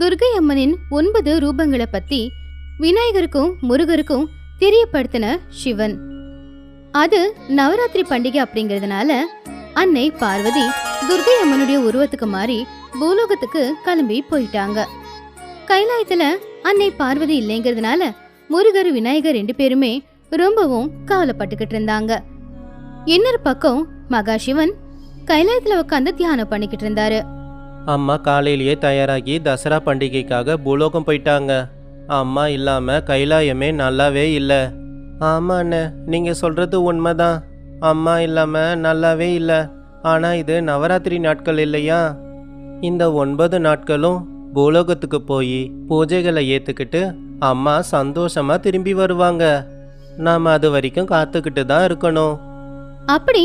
துர்கை அம்மனின் ஒன்பது ரூபங்களை பத்தி விநாயகருக்கும் முருகருக்கும் தெரியப்படுத்தின சிவன். அது நவராத்திரி பண்டிகை அப்படிங்கறதுனால அன்னை பார்வதி துர்கை அம்மனுடைய உருவத்துக்கு மாறி பூலோகத்துக்கு கிளம்பி போயிட்டாங்க. கைலாயத்துல அன்னை பார்வதி இல்லைங்கிறதுனால முருகர் விநாயகர் ரெண்டு பேருமே ரொம்பவும் கவலைப்பட்டுக்கிட்டு இருந்தாங்க. இன்னொரு பக்கம் மகாசிவன் கைலாயத்துல உட்காந்து தியானம் பண்ணிக்கிட்டு இருந்தாரு. அம்மா காலையிலேயே தயாராகி தசரா பண்டிகைக்காக பூலோகம் போயிட்டாங்க. அம்மா இல்லாமல் கைலாயமே நல்லாவே இல்லை. ஆமா அண்ணே சொல்கிறது சொல்றது உண்மைதான். அம்மா இல்லாமல் நல்லாவே இல்லை. ஆனால் இது நவராத்திரி நாட்கள் இல்லையா? இந்த ஒன்பது நாட்களும் பூலோகத்துக்கு போய் பூஜைகளை ஏற்றுக்கிட்டு அம்மா சந்தோஷமாக திரும்பி வருவாங்க. நாம் அது வரைக்கும் காத்துக்கிட்டு தான் இருக்கணும். அப்படி